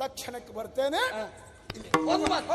ತಕ್ಷಣಕ್ಕೆ ಬರ್ತೇನೆ. ಹೋಗು ಮಾತು,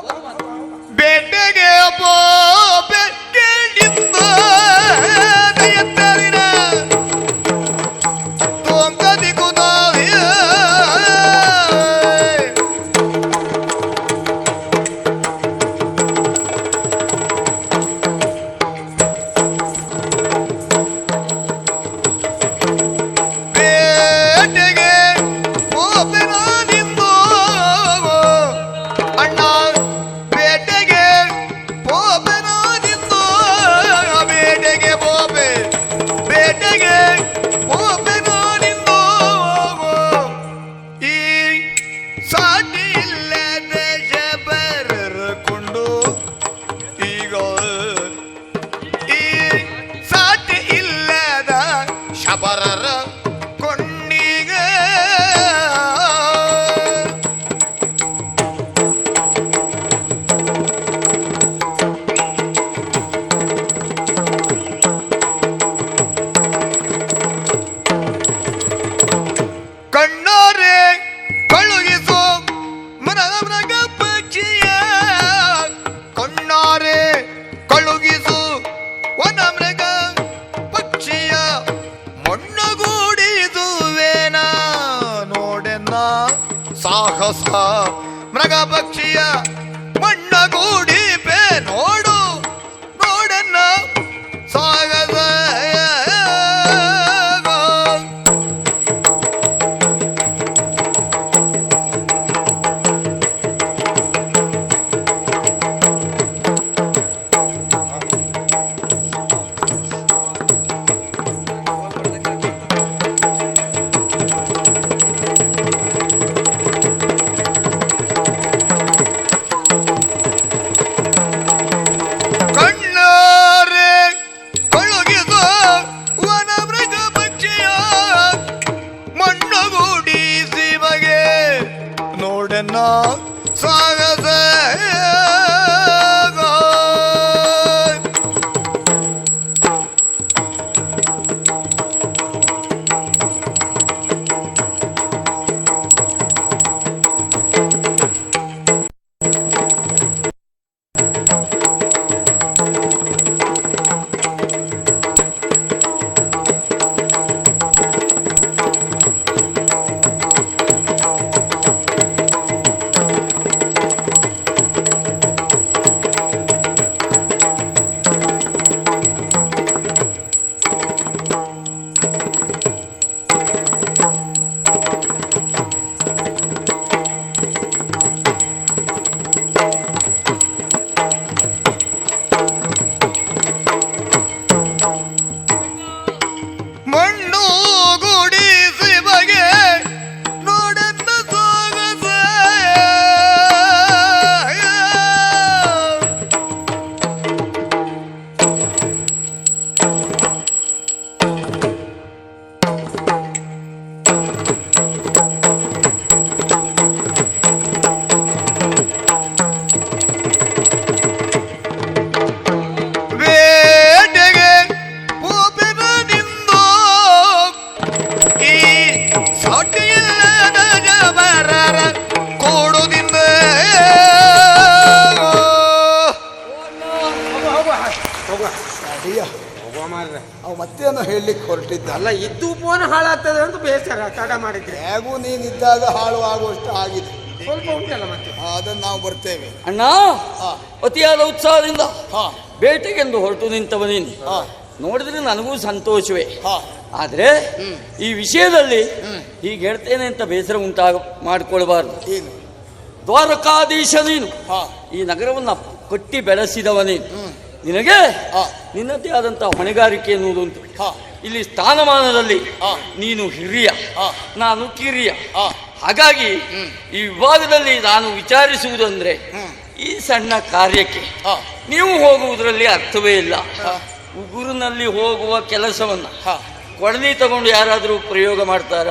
ಮಾಡಿದ್ರೆ? ಹೇಗೂ ನೀನಿದ್ದಾಗ ಹಾಳು ಆಗುವಷ್ಟು ಆಗಿದೆ. ಸ್ವಲ್ಪ ಉಂಟಲ್ಲ ಮತ್ತೆ? ಅದನ್ನು ನಾವು ಬರ್ತೇವೆ. ಅಣ್ಣ ಹಾ. ಅತಿಯಾದ ಉತ್ಸಾಹದಿಂದ ಹಾ. ಬೇಟೆಗೆಂದು ಹೊರಟು ನಿಂತವ ನೀನು. ಹಾ. ನೋಡಿದ್ರೆ ನನಗೂ ಸಂತೋಷವೇ. ಹಾ. ಆದ್ರೆ ಈ ವಿಷಯದಲ್ಲಿ ಹೀಗೆ ಹೇಳ್ತೇನೆ ಅಂತ ಬೇಸರ ಉಂಟಾಗ ಮಾಡಿಕೊಳ್ಬಾರ್ದು ಏನು? ದ್ವಾರಕಾಧೀಶ ನೀನು. ಹಾ. ಈ ನಗರವನ್ನ ಕಟ್ಟಿ ಬೆಳೆಸಿದವ ನೀನು. ನಿನಗೆ ಹಾ. ನಿನ್ನದೇ ಆದಂತಹ ಹೊಣೆಗಾರಿಕೆ ಎನ್ನುವುದುಂಟು ಹಾ. ಇಲ್ಲಿ ಸ್ಥಾನಮಾನದಲ್ಲಿ ಹಾ. ನೀನು ಹಿರಿಯ ಹಾ. ನಾನು ಕಿರಿಯ. ಹಾ. ಹಾಗಾಗಿ ಈ ವಿಭಾಗದಲ್ಲಿ ನಾನು ವಿಚಾರಿಸುವುದಂದ್ರೆ. ಈ ಸಣ್ಣ ಕಾರ್ಯಕ್ಕೆ ಹಾ. ನೀವು ಹೋಗುವುದರಲ್ಲಿ ಅರ್ಥವೇ ಇಲ್ಲ. ಉಗುರಿನಲ್ಲಿ ಹೋಗುವ ಕೆಲಸವನ್ನ ಹಾ. ಕೊಡಲಿ ತಗೊಂಡು ಯಾರಾದರೂ ಪ್ರಯೋಗ ಮಾಡ್ತಾರ?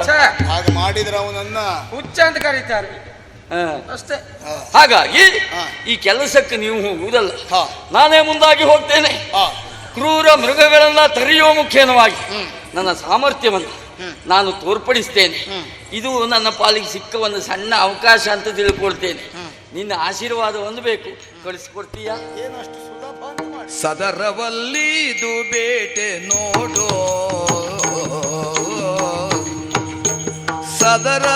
ಹಾಗೆ ಮಾಡಿದ್ರೆ ಅವನನ್ನ ಹುಚ್ಚ ಅಂತ ಕರೀತಾರೆ. ಅಷ್ಟೇ. ಹಾಗಾಗಿ ಈ ಕೆಲಸಕ್ಕೆ ನೀವು ಹೋಗುವುದಲ್ಲ. ನಾನೇ ಮುಂದಾಗಿ ಹೋಗ್ತೇನೆ. ಹಾ. ಕ್ರೂರ ಮೃಗಗಳನ್ನ ತರೆಯುವ ಮುಖೇನವಾಗಿ ನನ್ನ ಸಾಮರ್ಥ್ಯವನ್ನು ನಾನು ತೋರ್ಪಡಿಸ್ತೇನೆ. ಇದು ನನ್ನ ಪಾಲಿಗೆ ಸಿಕ್ಕ ಒಂದು ಸಣ್ಣ ಅವಕಾಶ ಅಂತ ತಿಳ್ಕೊಳ್ತೇನೆ. ನಿನ್ನ ಆಶೀರ್ವಾದ ಒಂದು ಬೇಕು. ಕಳಿಸ್ಕೊಡ್ತೀಯ? ಏನಷ್ಟು ಸುಲಭ ಅಂತ ಮಾಡಿ. ಸದರವಲ್ಲಿದು ಬೇಟೆ ನೋಡು. ಸದರವಲ್ಲಿದು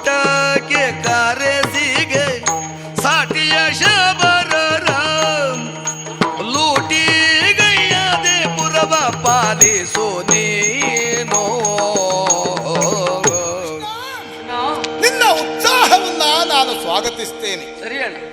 ಕೂಟಕ್ಕೆ ಕರೆಸಿಗೆ ಸಾಟಿಯ ಶಬರರ ಲೂಟಿ ಗೈಯದೆ ಪುರವ ಪಾಲಿಸು ನೀನೋ. ನಿನ್ನ ಉತ್ಸಾಹವನ್ನ ನಾನು ಸ್ವಾಗತಿಸ್ತೇನೆ.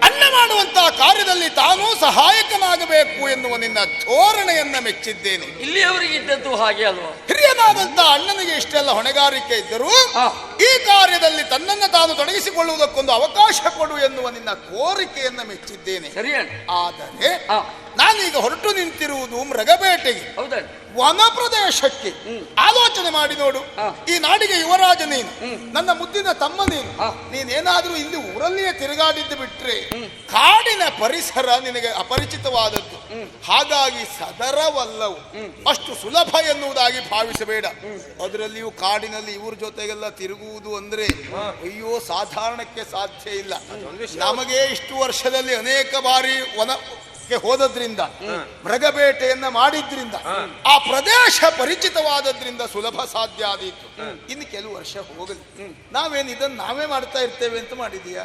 ಅಣ್ಣ ಮಾಡುವಂತಹ ಕಾರ್ಯದಲ್ಲಿ ತಾನೂ ಸಹಾಯಕನಾಗಬೇಕು ಎನ್ನುವ ನಿನ್ನ ಧೋರಣೆಯನ್ನ ಮೆಚ್ಚಿದ್ದೇನೆ. ಇಲ್ಲಿಯವರೆಗಿದ್ದದ್ದು ಹಾಗೆ ಅಲ್ವಾ? ಹಿರಿಯನಾದಂತ ಅಣ್ಣನಿಗೆ ಇಷ್ಟೆಲ್ಲ ಹೊಣೆಗಾರಿಕೆ ಇದ್ದರೂ ಹಾ. ಈ ಕಾರ್ಯದಲ್ಲಿ ತನ್ನನ್ನು ತಾನು ತೊಡಗಿಸಿಕೊಳ್ಳುವುದಕ್ಕೊಂದು ಅವಕಾಶ ಕೊಡು ಎನ್ನುವ ನಿನ್ನ ಕೋರಿಕೆಯನ್ನು ಮೆಚ್ಚಿದ್ದೇನೆ. ಆದರೆ ನಾನೀಗ ಹೊರಟು ನಿಂತಿರುವುದು ಮೃಗಬೇಟೆಗೆ. ವನ ಪ್ರದೇಶಕ್ಕೆ ಆಲೋಚನೆ ಮಾಡಿ ನೋಡು. ಈ ನಾಡಿಗೆ ಯುವರಾಜ ನೀನು. ನನ್ನ ಮುದ್ದಿನ ತಮ್ಮ ನೀನು. ನೀನೇನಾದರೂ ಇಲ್ಲಿ ಊರಲ್ಲಿಯೇ ತಿರುಗಾಡಿದ್ದು ಬಿಟ್ರೆ ಕಾಡಿನ ಪರಿಸರ ನಿನಗೆ ಅಪರಿಚಿತವಾದದ್ದು. ಹಾಗಾಗಿ ಸದರವಲ್ಲವು. ಅಷ್ಟು ಸುಲಭ ಎನ್ನುವುದಾಗಿ ಭಾವಿಸಬೇಡ. ಅದರಲ್ಲಿಯೂ ಕಾಡಿನಲ್ಲಿ ಇವ್ರ ಜೊತೆಗೆಲ್ಲ ತಿರುಗುವುದು ಅಂದ್ರೆ ಅಯ್ಯೋ ಸಾಧಾರಣಕ್ಕೆ ಸಾಧ್ಯ ಇಲ್ಲ. ನಮಗೆ ಇಷ್ಟು ವರ್ಷದಲ್ಲಿ ಅನೇಕ ಬಾರಿ ವನ ಹೋದದ್ರಿಂದ ಮೃಗಬೇಟೆಯನ್ನ ಮಾಡಿದ್ರಿಂದ ಆ ಪ್ರದೇಶ ಪರಿಚಿತವಾದದ್ರಿಂದ ಸುಲಭ ಸಾಧ್ಯ ಆದೀತು. ಇನ್ನು ಕೆಲವು ವರ್ಷ ಹೋಗಲಿ. ನಾವೇನು ಇದನ್ನ ನಾವೇ ಮಾಡ್ತಾ ಇರ್ತೇವೆ ಅಂತ ಮಾಡಿದೀಯ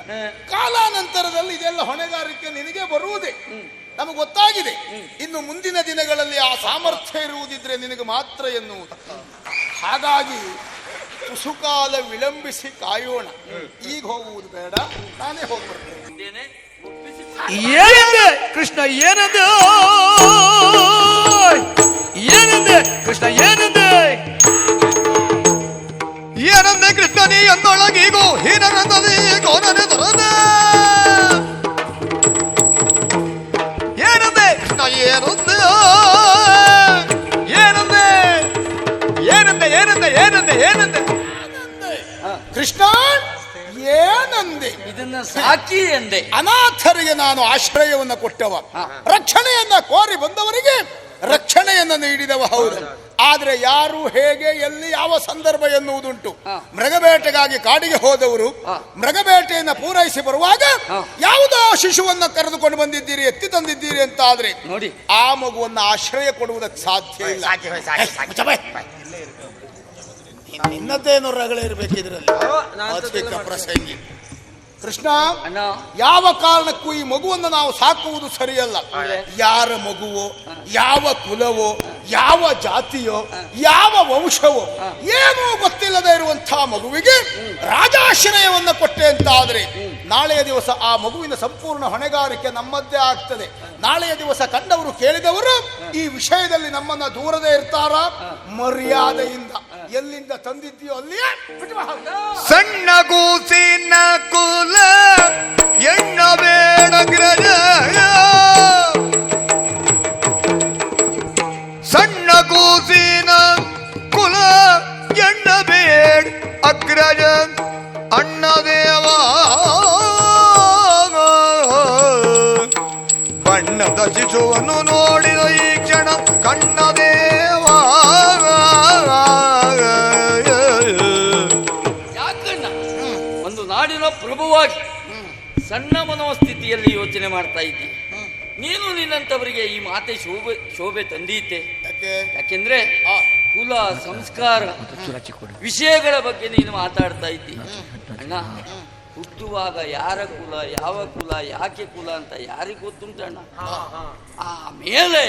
ಕಾಲಾನಂತರದಲ್ಲಿ ಇದೆಲ್ಲ ಹೊಣೆಗಾರಿಕೆ ನಿನಗೆ ಬರುವುದೇ. ನಮಗೆ ಗೊತ್ತಾಗಿದೆ. ಇನ್ನು ಮುಂದಿನ ದಿನಗಳಲ್ಲಿ ಆ ಸಾಮರ್ಥ್ಯ ಇರುವುದಿದ್ರೆ ನಿನಗೆ ಮಾತ್ರ ಎನ್ನುವುದು. ಹಾಗಾಗಿ ತುಸುಕಾಲ ವಿಳಂಬಿಸಿ ಕಾಯೋಣ. ಈಗ ಹೋಗುವುದು ಬೇಡ ನಾನೇ ಹೋಗ್ಬರ್ತೇನೆ. ಏನಂದೆ ಕೃಷ್ಣ ಏನಂದೆ? ಏನಂದೆ ಕೃಷ್ಣ ಏನಂದೆ? ಏನಂದೆ ಕೃಷ್ಣ ನೀ ಎಂದೊಳಗೀಗೋ ಹೀನರಂದದಿ ಗೋನನೆ ದೊರದ ಏನಂದೆ ಕೃಷ್ಣ ಏನಂದೆ? ಏನಂದೆ? ಏನಂದೆ ಏನಂದೆ ಏನಂದೆ ಏನಂದೆ? ಕೃಷ್ಣ ಏನಂದೆ ಇದನ್ನ ಸಾಕಿ ಎಂದೆ. ಅನಾಥರಿಗೆ ನಾನು ಆಶ್ರಯವನ್ನು ಕೊಟ್ಟವ. ರಕ್ಷಣೆಯನ್ನ ಕೋರಿ ಬಂದವರಿಗೆ ರಕ್ಷಣೆಯನ್ನ ನೀಡಿದವ ಹೌದು. ಆದ್ರೆ ಯಾರು ಹೇಗೆ ಎಲ್ಲಿ ಯಾವ ಸಂದರ್ಭ ಎನ್ನುವುದುಂಟು. ಮೃಗಬೇಟೆಗಾಗಿ ಕಾಡಿಗೆ ಹೋದವರು ಮೃಗಬೇಟೆಯನ್ನು ಪೂರೈಸಿ ಬರುವಾಗ. ಯಾವುದೋ ಶಿಶುವನ್ನ ಕರೆದುಕೊಂಡು ಬಂದಿದ್ದೀರಿ ಎತ್ತಿ ತಂದಿದ್ದೀರಿ ಅಂತ ಆದ್ರೆ ನೋಡಿ. ಆ ಮಗುವನ್ನ ಆಶ್ರಯ ಕೊಡುವುದಕ್ಕೆ ಸಾಧ್ಯ ಇಲ್ಲ. ಮುಚ್ಚ ಬಾಯ್. ನಿನ್ನದ್ದೇನು ರಗಳೇ ಇರಬೇಕು ಇದರಲ್ಲಿ. ಅಧಿಕ ಪ್ರಸಂಗಿ. ಕೃಷ್ಣ ಯಾವ ಕಾರಣಕ್ಕೂ ಈ ಮಗುವನ್ನು ನಾವು ಸಾಕುವುದು ಸರಿಯಲ್ಲ. ಯಾರ ಮಗುವೋ ಯಾವ ಕುಲವೋ ಯಾವ ಜಾತಿಯೋ ಯಾವ ವಂಶವೋ ಏನೂ ಗೊತ್ತಿಲ್ಲದೆ ಇರುವಂತಹ ಮಗುವಿಗೆ ರಾಜಾಶ್ರಯವನ್ನ ಕೊಟ್ಟೆ ಅಂತ ಆದರೆ ನಾಳೆಯ ದಿವಸ ಆ ಮಗುವಿನ ಸಂಪೂರ್ಣ ಹೊಣೆಗಾರಿಕೆ ನಮ್ಮದ್ದೇ ಆಗ್ತದೆ. ನಾಳೆಯ ದಿವಸ ಕಂಡವರು ಕೇಳಿದವರು ಈ ವಿಷಯದಲ್ಲಿ ನಮ್ಮನ್ನ ದೂರದೇ ಇರ್ತಾರ? ಮರ್ಯಾದೆಯಿಂದ ಎಲ್ಲಿಂದ ತಂದಿದ್ದೀಯೋ ಅಲ್ಲಿಯೇ ಬಿಟ್ಟು ಸಣ್ಣ ಕೂಸಿನ ಕುಲ, ಎಣ್ಣ ಬೇಡ ಗ್ರಜ. ಸಣ್ಣ ಕೂಸಿನ ಕುಲ, ಎಣ್ಣ ಬೇಡ ಅಗ್ರಜ. ಅಣ್ಣ ದೇವ. ಬಣ್ಣದ ಶಿಶುವನ್ನು ಸಣ್ಣ ಮನೋಸ್ಥಿತಿಯಲ್ಲಿ ಯೋಚನೆ ಮಾಡ್ತಾ ಇದ್ದಿ. ನೀನು ನಿನ್ನಂತವರಿಗೆ ಈ ಮಾತೆ ಶೋಭೆ ಶೋಭೆ ತಂದೀತೆ. ಯಾಕೆ? ಯಾಕೆಂದ್ರೆ ಆ, ಕುಲ ಸಂಸ್ಕಾರ ವಿಷಯಗಳ ಬಗ್ಗೆ ನೀನು ಮಾತಾಡ್ತಾ ಇದ್ದಿ. ಅಣ್ಣ ಹುಟ್ಟುವಾಗ ಯಾರ ಕುಲ ಯಾವ ಕುಲ ಯಾಕೆ ಕುಲ ಅಂತ ಯಾರಿಗೆ ಗೊತ್ತುಂಟಣ್ಣ ಆಮೇಲೆ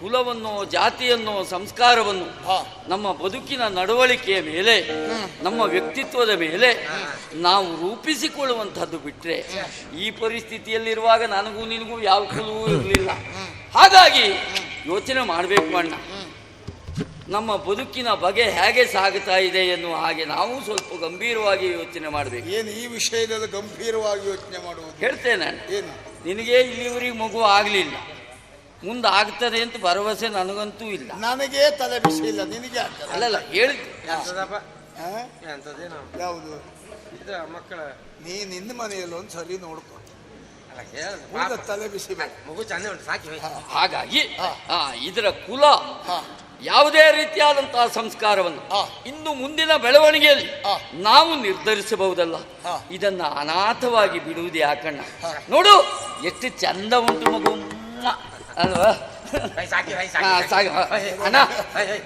ಕುಲವನ್ನು ಜಾತಿಯನ್ನು ಸಂಸ್ಕಾರವನ್ನು. ನಮ್ಮ ಬದುಕಿನ ನಡವಳಿಕೆಯ ಮೇಲೆ ನಮ್ಮ ವ್ಯಕ್ತಿತ್ವದ ಮೇಲೆ ನಾವು ರೂಪಿಸಿಕೊಳ್ಳುವಂಥದ್ದು ಬಿಟ್ರೆ ಈ ಪರಿಸ್ಥಿತಿಯಲ್ಲಿರುವಾಗ ನನಗೂ ನಿನಗೂ ಯಾವ ಕುಲವೂ ಇರಲಿಲ್ಲ. ಹಾಗಾಗಿ ಯೋಚನೆ ಮಾಡಬೇಕು ಅಣ್ಣ. ನಮ್ಮ ಬದುಕಿನ ಬಗೆ ಹೇಗೆ ಸಾಗುತ್ತಾ ಇದೆ ಎನ್ನುವ ಹಾಗೆ ನಾವು ಸ್ವಲ್ಪ ಗಂಭೀರವಾಗಿ ಯೋಚನೆ ಮಾಡಬೇಕು. ಏನು ಈ ವಿಷಯದಲ್ಲಿ ಗಂಭೀರವಾಗಿ ಯೋಚನೆ ಮಾಡುವುದು? ಹೇಳ್ತೇನೆ. ಏನು? ನಿನಗೆ ಇಲ್ಲಿವರೆಗೆ ಮಗು ಆಗಲಿಲ್ಲ. ಮುಂದೆ ಆಗ್ತದೆ ಅಂತ ಭರವಸೆ ನನಗಂತೂ ಇಲ್ಲ. ನನಗೆ ತಲೆ ಬಿಸಿ ಇಲ್ಲ ನಿನಗೆ ಆಗ್ತದೆ? ಅಲ್ಲಲ್ಲ ಹೇಳಿ? ಯಾವುದು? ಮಕ್ಕಳ ನೀ ನಿನ್ನ ಮನೆಯಲ್ಲಿ ಒಂದು ಸರಿ ನೋಡ್ಕೊ. ತಲೆ ಬಿಸಿ ಮಗು ಚಂದ ಉಂಟು ಸಾಕಿ. ಹಾಗಾಗಿ ಇದರ ಕುಲ ಹಾ. ಯಾವುದೇ ರೀತಿಯಾದಂತಹ ಸಂಸ್ಕಾರವನ್ನು. ಇನ್ನು ಮುಂದಿನ ಬೆಳವಣಿಗೆಯಲ್ಲಿ. ನಾವು ನಿರ್ಧರಿಸಬಹುದಲ್ಲ. ಇದನ್ನ ಅನಾಥವಾಗಿ ಬಿಡುವುದು ಯಾಕಣ್ಣ ನೋಡು ಎಷ್ಟು ಚಂದ ಉಂಟು ಮಗು. ಅಲ್ವಾ ಹೈ, ಸಾಕಿ ಹೈ, ಹಾ, ಸಾಕಿ ಸಾಕು. ಹೈ, ಹೈ, ಅಣ್ಣ. Hi, hi.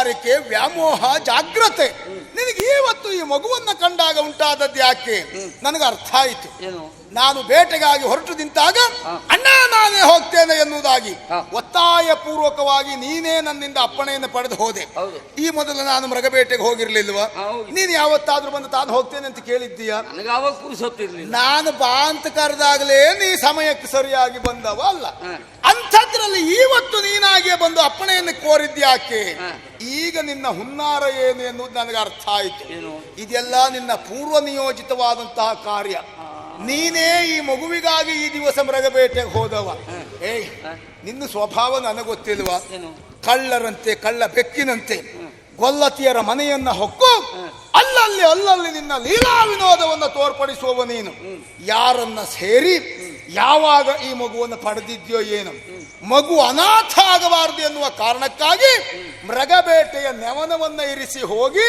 ಹೊಣೆಗಾರಿಕೆ ವ್ಯಾಮೋಹ ಜಾಗ್ರತೆ ನಿನಗೆ ಇವತ್ತು ಈ ಮಗುವನ್ನ ಕಂಡಾಗ ಉಂಟಾದದ್ದು ಯಾಕೆ? ನನಗೆ ಅರ್ಥ ಆಯಿತು. ನಾನು ಬೇಟೆಗಾಗಿ ಹೊರಟು ನಿಂತಾಗ ಅಣ್ಣ ನಾನೇ ಹೋಗ್ತೇನೆ ಎನ್ನುವುದಾಗಿ. ಒತ್ತಾಯ ಪೂರ್ವಕವಾಗಿ ನೀನೇ ನನ್ನಿಂದ ಅಪ್ಪಣೆಯನ್ನು ಪಡೆದು ಹೋದೆ. ಈ ಮೊದಲು ನಾನು ಮೃಗಬೇಟೆಗೆ ಹೋಗಿರ್ಲಿಲ್ವಾ? ನೀನು ಯಾವತ್ತಾದ್ರೂ ಬಂದು ತಾನು ಹೋಗ್ತೇನೆ ಅಂತ ಕೇಳಿದ್ದೀಯಾ? ನಾನು ಬಾ ಅಂತ ಕರೆದಾಗಲೇ ನೀ ಸಮಯಕ್ಕೆ ಸರಿಯಾಗಿ ಬಂದವ ಅಲ್ಲ. ಅಂಥದ್ರಲ್ಲಿ ಇವತ್ತು ನೀನಾಗೆ ಬಂದು ಅಪ್ಪಣೆಯನ್ನು ಕೋರಿದ್ಯಾಕೆ? ಈಗ ನಿನ್ನ ಹುನ್ನಾರ ಏನು ಎನ್ನುವುದು ನನಗೆ ಅರ್ಥ ಆಯಿತು. ಇದೆಲ್ಲ ನಿನ್ನ ಪೂರ್ವ ನಿಯೋಜಿತವಾದಂತಹ ಕಾರ್ಯ. ನೀನೇ ಈ ಮಗುವಿಗಾಗಿ ಈ ದಿವಸ ಮೃಗಬೇಟೆಗೆ ಹೋದವ. ಏಯ್ ನಿನ್ನ ಸ್ವಭಾವ ನನಗೊತ್ತಿಲ್ವಾ? ಕಳ್ಳರಂತೆ ಕಳ್ಳ ಬೆಕ್ಕಿನಂತೆ. ಗೊಲ್ಲತಿಯರ ಮನೆಯನ್ನ ಹೊಕ್ಕು. ಅಲ್ಲಲ್ಲಿ ಅಲ್ಲಲ್ಲಿ ನಿನ್ನ ಲೀಲಾ ವಿನೋದವನ್ನು ತೋರ್ಪಡಿಸುವವ ನೀನು. ಯಾರನ್ನ ಸೇರಿ ಯಾವಾಗ ಈ ಮಗುವನ್ನು ಪಡೆದಿದ್ಯೋ ಏನು. ಮಗು ಅನಾಥ ಆಗಬಾರದು ಎನ್ನುವ ಕಾರಣಕ್ಕಾಗಿ ಮೃಗಬೇಟೆಯ ನೆವನವನ್ನು ಇರಿಸಿ ಹೋಗಿ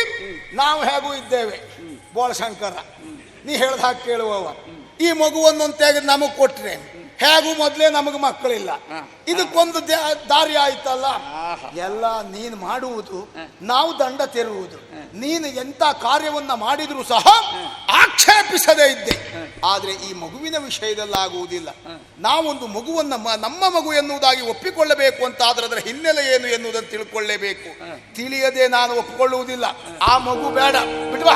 ನಾವು ಹೇಗೂ ಇದ್ದೇವೆ. ಬೋಳಶಂಕರ, ನೀ ಹೇಳ್ದ ಹಾಗೆ ಕೇಳುವವ. ಈ ಮಗುವನ್ನೊಂದು ತೆಗೆದು ನಮಗೆ ಕೊಟ್ರೆ ಹೇಗೂ ಮೊದಲೇ ನಮಗೆ ಮಕ್ಕಳಿಲ್ಲ. ಇದಕ್ಕೊಂದು ದಾರಿ ಆಯ್ತಲ್ಲ? ಎಲ್ಲ ನೀನು ಮಾಡುವುದು ನಾವು ದಂಡ ತೆರುವುದು. ನೀನು ಎಂತ ಕಾರ್ಯವನ್ನ ಮಾಡಿದ್ರು ಸಹ ಆಕ್ಷೇಪಿಸದೇ ಇದ್ದೆ. ಆದ್ರೆ ಈ ಮಗುವಿನ ವಿಷಯದಲ್ಲಾಗುವುದಿಲ್ಲ. ನಾವೊಂದು ಮಗುವನ್ನ ನಮ್ಮ ಮಗು ಎನ್ನುವುದಾಗಿ ಒಪ್ಪಿಕೊಳ್ಳಬೇಕು ಅಂತ ಆದ್ರೆ ಅದರ ಹಿನ್ನೆಲೆ ಏನು ಎನ್ನುವುದನ್ನು ತಿಳ್ಕೊಳ್ಳೇಬೇಕು. ತಿಳಿಯದೆ ನಾನು ಒಪ್ಪಿಕೊಳ್ಳುವುದಿಲ್ಲ. ಆ ಮಗು ಬೇಡ. ಬಿಟ್ವಾ